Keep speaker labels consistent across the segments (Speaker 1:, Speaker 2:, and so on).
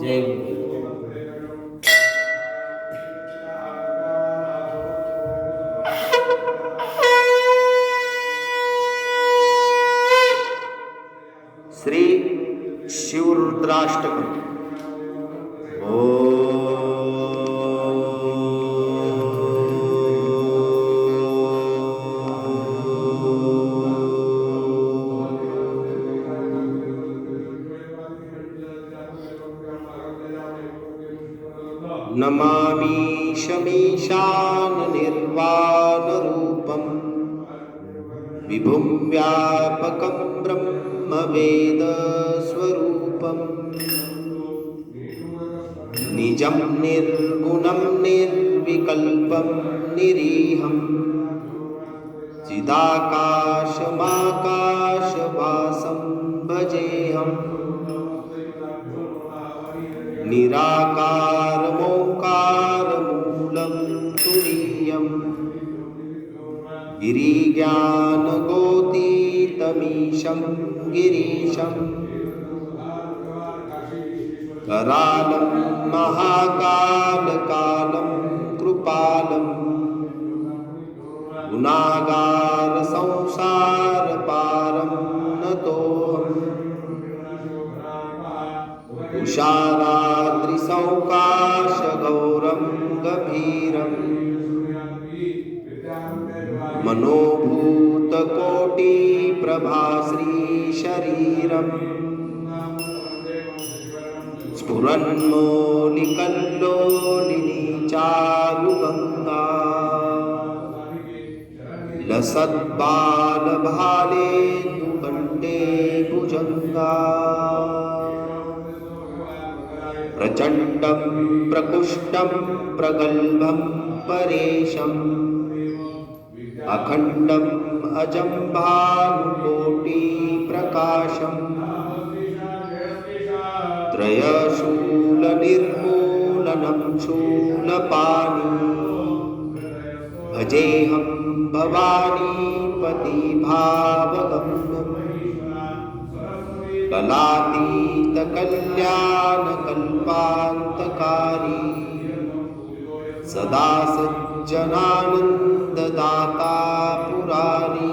Speaker 1: జై శ్రీ శివరుద్రాష్టకం ఓ नमामि शमीशाननिर्वाणरूपम् विभुं व्यापकं ब्रह्मवेदस्वरूपम् निजं निर्गुणं निर्विकल्पं निरीहम्। चिदाकाशमाकाशवासं भजेऽहम् निराकारमोङ्कारमूलं गिरिज्ञानगोतीतमीशं गिरीशम् करालं महाकालकालं कृपालम् गुणागारसंसारपारं नतोऽहम् तुषाराद्रिसौकाशगौरं गभीरम्। मनोभूतकोटिप्रभाश्रीशरीरम्। स्फुरन्मौलिकल्लोलिनी चारुगङ्गा लसद्बालभाले दुकण्ठे भुजङ्गा। प्रचण्डं प्रकुष्टं प्रगल्भं परेशम् अखण्डम् अजं भानुकोटिप्रकाशम् त्रयशूलनिर्मूलनं शूलपाणि। भजेऽहं भवानीपतिभावगम्यम्। कलातीतकल्याणकल्पान्तकारी। सदा सज्जनानन्ददाता पुरारी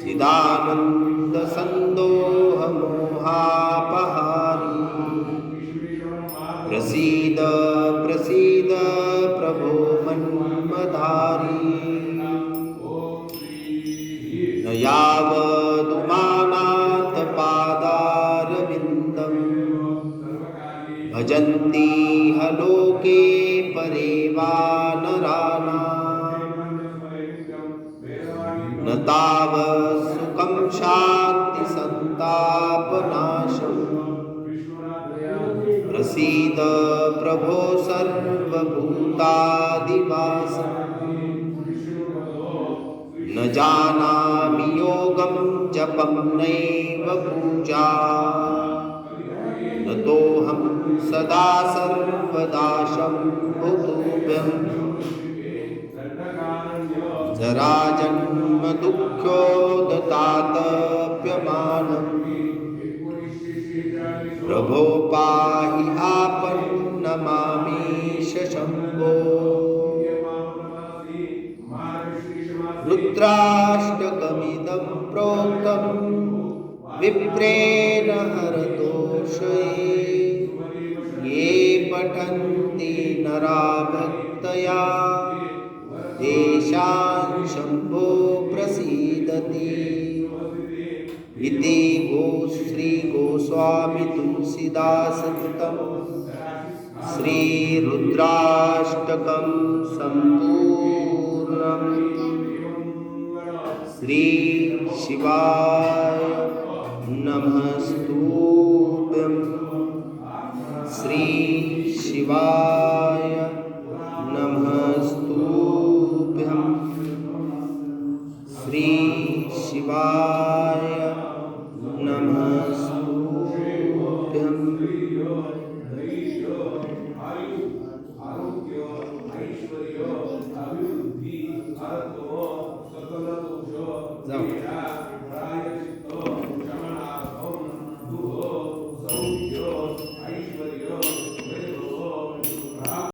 Speaker 1: चिदानन्दसन्दोहमोहापहारी। प्रसीद प्रसीद प्रभो मन्मधारी। भजन्ति ह लोके परे वा नराणाम् न शान्तिसन्तापनाशम् प्रसीद प्रभो सर्वभूतादिवासम्। न जानामि योगं जपं नैव पूजा। सदा सर्वदा शम्भुतुभ्यम् जराजन्मदुःखोदतातप्यमानम् प्रभो पाहि आपन्नमामीश शम्भो रुद्राष्टकमिदं प्रोक्तं विप्रेण हरदोषये पठन्ति तेषां शम्भो प्रसीदति। इति गो श्रीगोस्वामी तुलसीदासकृतं श्रीरुद्राष्टकं सम्पूर्णम्। श्रीशिवाय नमस्तुभ्यं श्रीशिवाय नमस्तुभ्यं श्रीशिवाय नमस्तुभ्यं जाऊ